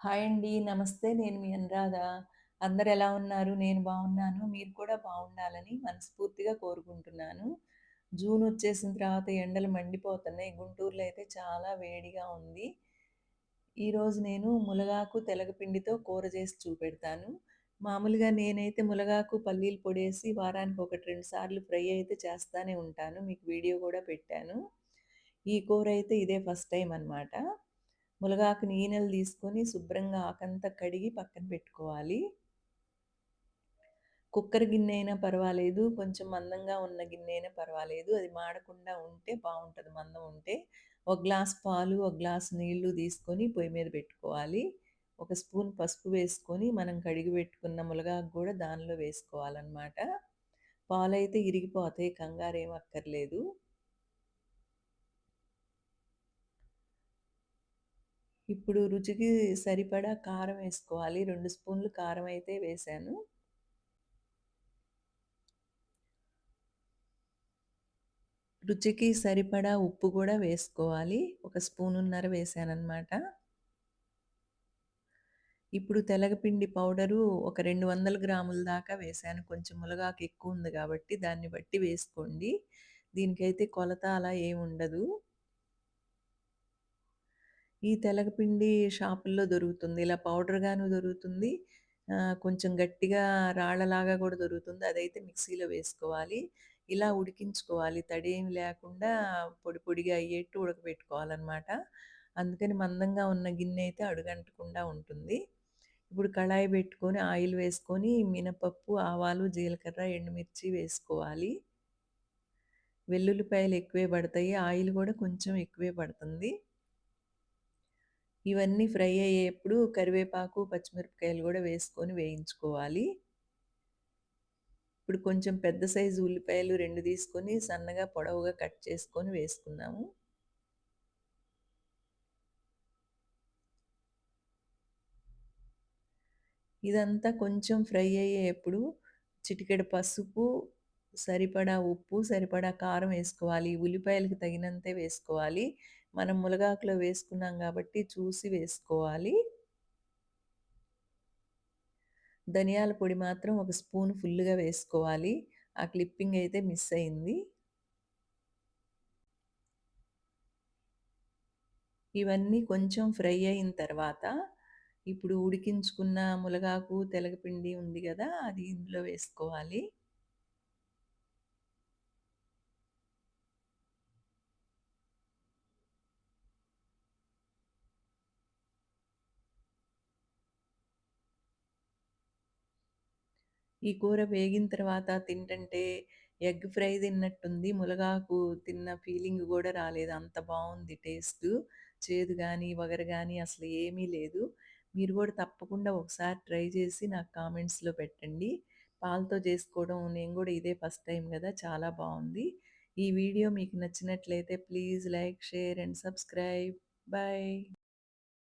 Hi అండి. నమస్తే. నేను మీ అనురాధ. అందరు ఎలా ఉన్నారు? నేను బాగున్నాను. మీరు కూడా బాగుండాలని మనస్ఫూర్తిగా కోరుకుంటున్నాను. జూన్ వచ్చేసిన తర్వాత ఎండలు మండిపోతున్నాయి. గుంటూరులో అయితే చాలా వేడిగా ఉంది. ఈరోజు నేను ములగాకు, తెలగపిండితో కూర చేసి చూపెడతాను. మామూలుగా నేనైతే ములగాకు, పల్లీలు పొడేసి వారానికి ఒకటి, రెండు సార్లు ఫ్రై అయితే చేస్తానే ఉంటాను. మీకు వీడియో కూడా పెట్టాను. ఈ కూర అయితే ఇదే ఫస్ట్ టైం అనమాట. ములగాకుని ఈనెలు తీసుకొని శుభ్రంగా ఆకంతా కడిగి పక్కన పెట్టుకోవాలి. కుక్కర్ గిన్నె అయినా పర్వాలేదు. కొంచెం మందంగా ఉన్న గిన్నె అయినా పర్వాలేదు. అది మాడకుండా ఉంటే బాగుంటుంది మందం ఉంటే. ఒక గ్లాస్ పాలు, ఒక గ్లాస్ నీళ్ళు తీసుకొని పొయ్యి మీద పెట్టుకోవాలి. ఒక స్పూన్ పసుపు వేసుకొని మనం కడిగి పెట్టుకున్న ములగాకు కూడా దానిలో వేసుకోవాలన్నమాట పాలైతే ఇరిగిపోతాయి కంగారేం అక్కర్లేదు. ఇప్పుడు రుచికి సరిపడా కారం వేసుకోవాలి. రెండు స్పూన్లు కారం అయితే వేశాను. రుచికి సరిపడా ఉప్పు కూడా వేసుకోవాలి. ఒక స్పూనున్నర వేసానమాట ఇప్పుడు తెలగపిండి పౌడరు ఒక 200 గ్రాముల దాకా వేసాను కొంచెం ములగాకు ఎక్కువ ఉంది కాబట్టి దాన్ని బట్టి వేసుకోండి. దీనికైతే కొలత అలా ఏమి ఉండదు ఈ తెలగపిండి షాపుల్లో దొరుకుతుంది. ఇలా పౌడర్‌గాను దొరుకుతుంది. ఆహ్, కొంచెం గట్టిగా రాళ్ళలాగా కూడా దొరుకుతుంది. అదైతే మిక్సీలో వేసుకోవాలి. ఇలా ఉడికించుకోవాలి. తడేమి లేకుండా పొడి పొడిగా అయ్యేట్టు ఉడకబెట్టుకోవాలనమాట. అందుకని మందంగా ఉన్న గిన్నె అయితే అడుగంటకుండా ఉంటుంది. ఇప్పుడు కళాయి పెట్టుకొని ఆయిల్ వేసుకొని మినపప్పు, ఆవాలు, జీలకర్ర, ఎండుమిర్చి వేసుకోవాలి. వెల్లుల్లిపాయలు ఎక్కువే పడతాయి. ఆయిల్ కూడా కొంచెం ఎక్కువే పడుతుంది. ఇవన్నీ ఫ్రై అయ్యేప్పుడు కరివేపాకు, పచ్చిమిరపకాయలు కూడా వేసుకొని వేయించుకోవాలి. ఇప్పుడు కొంచెం పెద్ద సైజు ఉల్లిపాయలు రెండు తీసుకొని సన్నగా పొడవుగా కట్ చేసుకొని వేసుకున్నాము. ఇదంతా కొంచెం ఫ్రై అయ్యేప్పుడు చిటికెడు పసుపు, సరిపడా ఉప్పు, సరిపడా కారం వేసుకోవాలి. ఉల్లిపాయలకు తగినంతే వేసుకోవాలి. మనం ములగాకులో వేసుకున్నాం కాబట్టి చూసి వేసుకోవాలి. ధనియాల పొడి మాత్రం ఒక స్పూన్ ఫుల్లుగా వేసుకోవాలి. ఆ క్లిప్పింగ్ అయితే మిస్ అయింది. ఇవన్నీ కొంచెం ఫ్రై అయిన తర్వాత ఇప్పుడు ఉడికించుకున్న ములగాకు, తెలగపిండి ఉంది కదా అది ఇందులో వేసుకోవాలి. ఈ కూర వేగిన తర్వాత తింటంటే ఎగ్ ఫ్రై తిన్నట్టుంది. ములగాకు తిన్న ఫీలింగ్ గూడా రాలేదు. అంత బావుంది టేస్టు. చేదు గానీ, వగరు గానీ అసలు ఏమీ లేదు. మీరు గూడా తప్పకుండా ఒకసారి ట్రై చేసి నాకు కామెంట్స్‌లో పెట్టండి. పాలతో చేసుకోవడం నేను గూడా ఇదే ఫస్ట్ టైం గదా! చాలా బావుంది. ఈ వీడియో మీకు నచ్చినట్లయితే please like, share and subscribe. Bye.